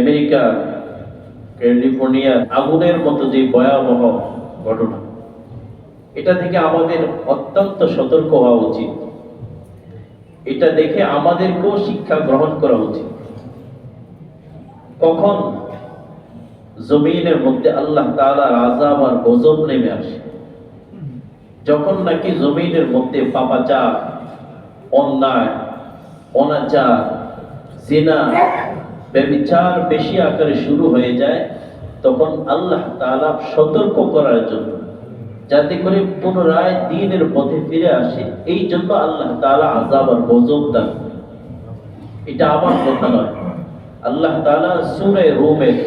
America, California আগুনের মতো যে ভয়াবহ ঘটনা, এটা থেকে আমাদের অত্যন্ত সতর্ক হওয়া উচিত। এটা দেখে আমাদেরকেও শিক্ষা গ্রহণ করা উচিত। কখন জমিনের মধ্যে আল্লাহ তাআলার আযাব আর গজব নেমে আসে। যখন নাকি জমিনের মধ্যে পাপাচার, অন্যায়, অনাচার, জিনা ব্যবিচার বেশি আকারে শুরু হয়ে যায় তখন আল্লাহ তাআলা সতর্ক করার জন্য যাতে করে পুনরায় দিনের পথে ফিরে আসে এই জন্য আল্লাহ তাআলা আযাব আর গজব দান করেন। এটা আমার কথা নয় আল্লাহ তাআলা সূরা রুমের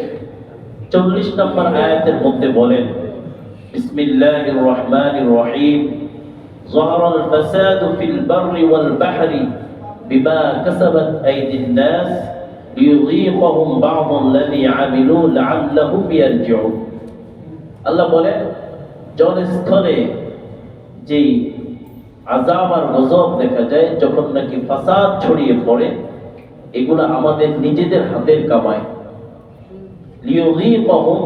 40 নম্বর আয়াতের মধ্যে বলেন বিসমিল্লাহির রহমানির রহিম ظهر الفساد في البر والبحر بما كسبت أيدي الناس লিইযীকাহুম বা'দাল্লাযী আমিলু লাআল্লাহুম ইয়ারজিউন আল্লাহ বলেন জনস্থলে যে আজাব আর গজব দেখা যায়, যখন নাকি ফাসাদ ছড়িয়ে পড়ে, এগুলো আমাদের নিজেদের হাতের কামায়। লিইযীকাহুম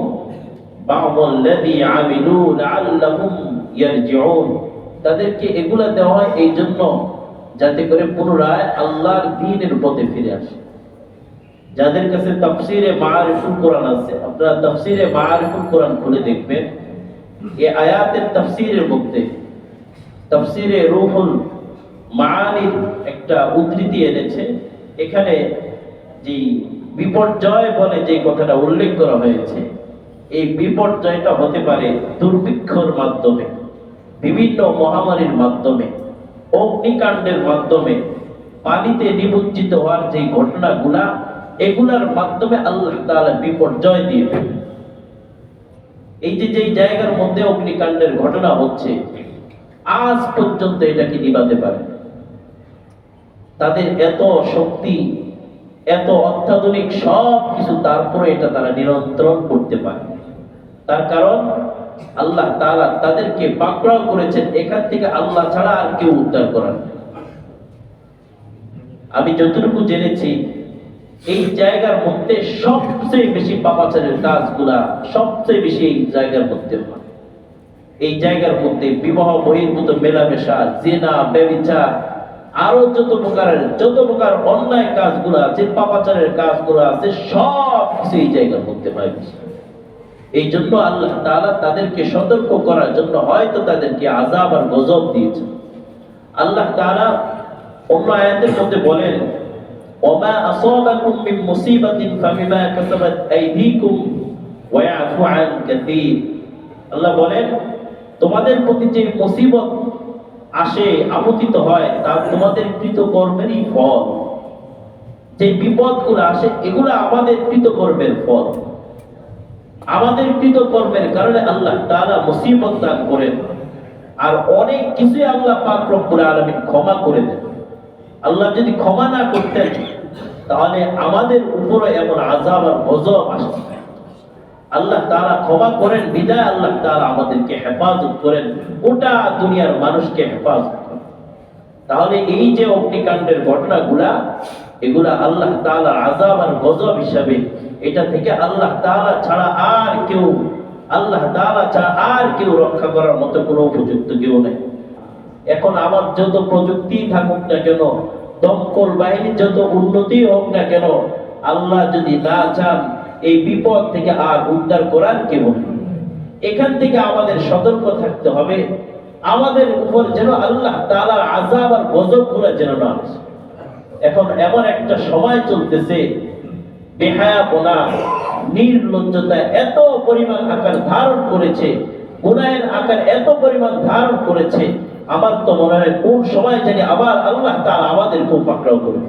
বা'দাল্লাযী আমিলু লাআল্লাহুম ইয়ারজিউন তাদেরকে এগুলা দেওয়া হয় এই জন্য যাতে করে পুনরায় আল্লাহর দিনের পথে ফিরে আসে। যাদের কাছে তাফসিরে মাআরিফুল কোরআন আছে, আপনারা তাফসিরে মাআরিফুল কোরআন খুলে দেখবেন এই আয়াতের তাফসিরের মধ্যে তাফসিরে রুহুল মাআনির একটা উদ্ধৃতি এনেছে, এখানে যে বিপর্যয় বলে যে কথাটা উল্লেখ করা হয়েছে, এই বিপর্যয়টা হতে পারে দুর্ভিক্ষর মাধ্যমে, বিভিন্ন মহামারীর মাধ্যমে, অগ্নিকাণ্ডের মাধ্যমে, পানিতে নিমজ্জিত হওয়ার যে ঘটনাগুলা এগুলার মাধ্যমে আল্লাহ তাআলা বিপর্যয় দিয়ে ফেলেন। এই যে যেই জায়গার মধ্যে অগ্নিকাণ্ডের ঘটনা হচ্ছে, আজ পর্যন্ত এটাকে নিবাতে পারে তাদের এত শক্তি, এত অত্যাধুনিক সব কিছু তারপরে এটা তারা নিয়ন্ত্রণ করতে পারে তার কারণ, আল্লাহ তাআলা তাদেরকে পাকড়াও করেছেন, এখান থেকে আল্লাহ ছাড়া আর কেউ উদ্ধার করার। আমি যতটুকু জেনেছি এই জায়গার মধ্যে সবচেয়ে বেশি পাপাচারের কাজগুলা সবচেয়ে বেশি এই জায়গার মধ্যে হয়। এই জায়গার মধ্যে বিবাহ, বহির্ভূত, মেলামেশা, জেনা, ব্যবিচার, আরও যত প্রকারের, যত প্রকার অন্যায় কাজগুলো আছে, পাপাচারের কাজগুলো আছে, সব কিছু এই জায়গার মধ্যে হয় এই জন্য আল্লাহ তাআলা তাদেরকে সতর্ক করার জন্য হয়তো তাদেরকে আযাব আর গজব দিয়েছেন। আল্লাহ তাআলা অন্য আয়াতের মধ্যে বলেন আসাবাকুম মিন মুসিবাতিন ফাবিমা কাসাবাত আইদিকুম ওয়া ইয়াফু আন কাসীর। আল্লাহ বলেন, তোমাদের প্রতি যে মুসিবত আসে, আপতিত হয়, তা তোমাদের কৃত কর্মেরই ফল। যে বিপদগুলো আসে, এগুলো আমাদের কৃত কর্মের ফল। আমাদের কৃত কর্মের কারণে আল্লাহ তাআলা মুসিবত দান করেন। আর অনেক কিছুই আল্লাহ পাক রব্বুল আলামিন ক্ষমা করে দেন। আল্লাহ যদি ক্ষমা না করতেন, তাহলে আমাদের উপরে এমন আযাব আর গজব আসত আল্লাহ তারা ক্ষমা করেন, বিদায় আল্লাহ তারা আমাদেরকে হেফাজত করেন, গোটা দুনিয়ার মানুষকে হেফাজত করেন। তাহলে এই যে অগ্নিকাণ্ডের ঘটনাগুলা, এগুলা আল্লাহ তাআলা আযাব আর গজব হিসাবে এটা থেকে আল্লাহ তালা ছাড়া আর কেউ, আল্লাহ তালা ছাড়া আর কেউ রক্ষা করার মতো কোনো উপযুক্ত কেউ নেই। এখন আমার যত প্রযুক্তি থাকুক না কেন, দমকল বাহিনীর যত উন্নতি হোক না কেন, আল্লাহ যদি না চান, এই বিপদ থেকে আর উদ্ধার করার কেউ এখান থেকে আমাদের সতর্ক থাকতে হবে। আমাদের উপর যেন আল্লাহ তাআলার আযাব আর গজবগুলো যেন না আসে। এখন এমন একটা সময় চলতেছে, বেহায়াপনা, নির্লজ্জতা এত পরিমাণ আকার ধারণ করেছে, গুনাহের আকার এত পরিমাণ ধারণ করেছে আমার তো মনে হয় কোন সময় জানি আবার আল্লাহ তারা আমাদের খুব পাকড়াও করে।